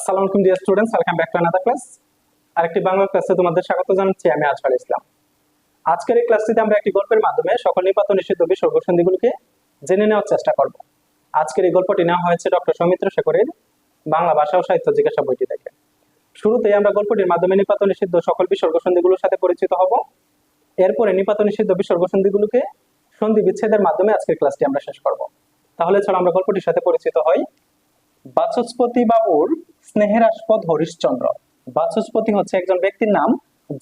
আসসালামু আলাইকুম dear students welcome back to another class আরেকটি বাংলা ক্লাসে তোমাদের স্বাগত জানাচ্ছি, আমি আজহার ইসলাম। আজকের এই ক্লাসটিতে আমরা একটি গল্পের মাধ্যমে সকল নিপাত নিষিদ্ধ বিসর্গ সন্ধিগুলোকে জেনে নেওয়ার চেষ্টা করব। আজকের এই গল্পটি নেওয়া হয়েছে ডক্টর সৌমিত্র শেখরের বাংলা ভাষা ও সাহিত্য জিজ্ঞাসা বইটি থেকে। শুরুতেই আমরা গল্পটির মাধ্যমে নিপাত নিষিদ্ধ সকল বিসর্গ সন্ধিগুলোর সাথে পরিচিত হব। এরপরে নিপাত নিষিদ্ধ বিসর্গ সন্ধিগুলোকে সন্ধি বিচ্ছেদের মাধ্যমে আজকের ক্লাসটি আমরা শেষ করব। তাহলে চলো আমরা গল্পটির সাথে পরিচিত হই। বাচস্পতি বাবুর স্নেহের আস্পদ হরিশ্চন্দ্র। বাচস্পতি হচ্ছে একজন ব্যক্তির নাম,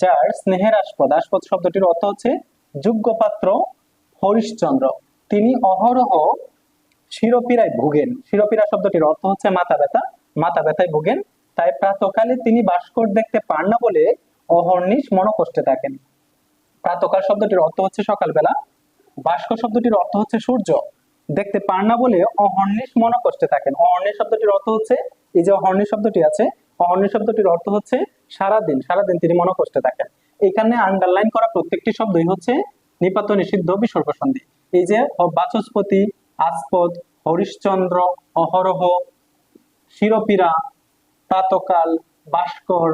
যার স্নেহের আস্পদ আস্পদ শব্দটির অর্থ হচ্ছে যোগ্য পাত্র হরিশ্চন্দ্র। তিনি অহরহ শিরোপীড়ায় ভুগেন। শিরোপীড়া শব্দটির অর্থ হচ্ছে মাথা ব্যথা। মাথা ব্যথায় ভুগেন। তাই প্রাতকালে তিনি ভাস্কর দেখতে পান না বলে অহর্নিশ মনকষ্টে থাকেন। প্রাতকাল শব্দটির অর্থ হচ্ছে সকালবেলা। ভাস্কর শব্দটির অর্থ হচ্ছে সূর্য। দেখতে পান না বলে অহর্নিশ মনকষ্টে থাকেন। অহর্নিশ শব্দটির অর্থ হচ্ছে, এই যে অহর্নিশ শব্দটি আছে, অহর্নিশ শব্দটির অর্থ হচ্ছে সারাদিন সারাদিন তিনি মনকষ্টে থাকেন। এখানে আন্ডারলাইন করা প্রত্যেকটি শব্দই হচ্ছে নিপাত নিষিদ্ধ বিসর্গ সন্ধি। এই যে বাচস্পতি, আস্পদ, হরিশ্চন্দ্র, অহরহ শিরোপীরা প্রাতকাল ভাস্কর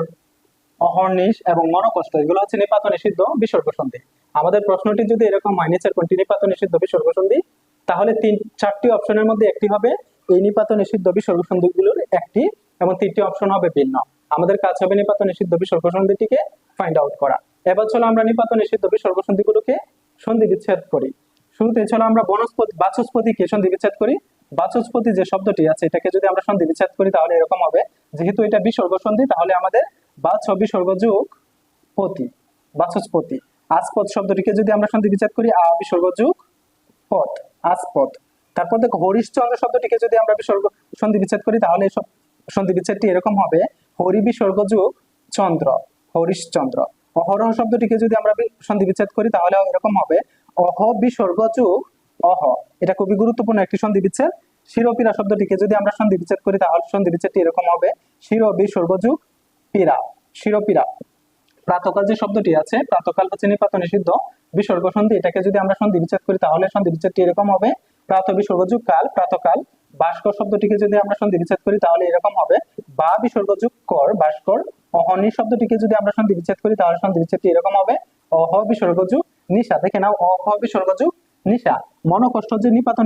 অহর্নিশ এবং মনকষ্ট, এগুলো হচ্ছে নিপাত নিষিদ্ধ বিসর্গ সন্ধি। আমাদের প্রশ্নটি যদি এরকম হয়, নিচের কোনটি নিপাত নিষিদ্ধ বিসর্গ সন্ধি? তাহলে তিন চারটি অপশনের মধ্যে একটি হবে এই নিপাত নিষিদ্ধ বিসর্গ সন্ধিগুলোর একটি এবং তিনটি অপশন হবে ভিন্ন। আমাদের কাজ হবে নিপাত নিষিদ্ধ বিসর্গ সন্ধিটিকে ফাইন্ড আউট করা। এবার চলো আমরা নিপাত নিষিদ্ধ বিসর্গ সন্ধিগুলোকে সন্ধি বিচ্ছেদ করি। শুরুতে চলো আমরা বনস্পতি বাচস্পতিকে সন্ধি বিচ্ছেদ করি। বাচস্পতি যে শব্দটি আছে, এটাকে যদি আমরা সন্ধি বিচ্ছেদ করি, তাহলে এরকম হবে। যেহেতু এটা বিসর্গ সন্ধি তাহলে আমাদের বাচ বিসর্গ যুগ পতি বাচস্পতি। আস্পদ শব্দটিকে যদি আমরা সন্ধি বিচ্ছেদ করি, আ বিসর্গ পথ আস্পদ তারপর দেখো হরিশ্চন্দ্র শব্দটিকে যদি আমরা বিসর্গ, সন্ধি বিচ্ছেদ করি, তাহলে সন্ধি বিচ্ছেদটি এরকম হবে, হরি বিসর্গ যুগ চন্দ্র হরিশ্চন্দ্র অহরহ শব্দটিকে যদি আমরা সন্ধি বিচ্ছেদ করি তাহলে এরকম হবে, অহ বিসর্গ যুগ অহ। এটা খুবই গুরুত্বপূর্ণ একটি সন্ধি বিচ্ছেদ। শিরোপীরা শব্দটিকে যদি আমরা সন্ধি বিচ্ছেদ করি, তাহলে সন্ধি বিচ্ছেদটি এরকম হবে, শির বিসর্গ যুগ পীড়া শিরোপীরা প্রাতকাল যে শব্দটি আছে, প্রাতকাল হচ্ছে নিপাত নিষিদ্ধ, বিসর্গ সন্ধি। এটাকে যদি আমরা সন্ধি বিচ্ছেদ করি, তাহলে সন্ধি বিচ্ছেদটি এরকম হবে। প্রাত বিসর্গ যুগ, কাল প্রাতকাল। ভাস্কর শব্দটিকে যদি আমরা সন্ধি বিচ্ছেদ করি, তাহলে এরকম হবে। বা বিসর্গ যুগ, কর ভাস্কর অহনি শব্দটিকে যদি আমরা সন্ধি বিচ্ছেদ করি, তাহলে সন্ধি বিচ্ছেদটি এরকম হবে। অহ বিসর্গ যুগ, নিশা। দেখে নাও, অহ বিসর্গ যুগ, নিশা। মনকষ্ট যে নিপাত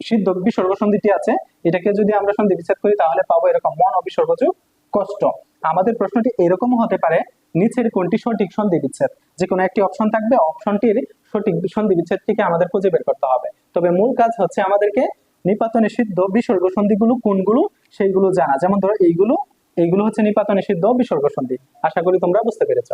সিদ্ধ বিসর্গ সন্ধিটি আছে, এটাকে যদি আমরা সন্ধি বিচ্ছেদ করি, তাহলে পাবো এরকম মন অবিসর্গ যুগ, কষ্ট। আমাদের প্রশ্নটি এরকমও হতে পারে নিচের কোনটি সঠিক সন্ধি বিচ্ছেদ যে কোনো একটি অপশন থাকবে অপশনটির সঠিক সন্ধি বিচ্ছেদটিকে আমাদের খুঁজে বের করতে হবে। তবে মূল কাজ হচ্ছে আমাদেরকে নিপাত নিষিদ্ধ বিসর্গ সন্ধিগুলো কোনগুলো সেইগুলো জানা। যেমন ধরো এইগুলো এইগুলো হচ্ছে নিপাত নিষিদ্ধ বিসর্গ সন্ধি। আশা করি তোমরা বুঝতে পেরেছ।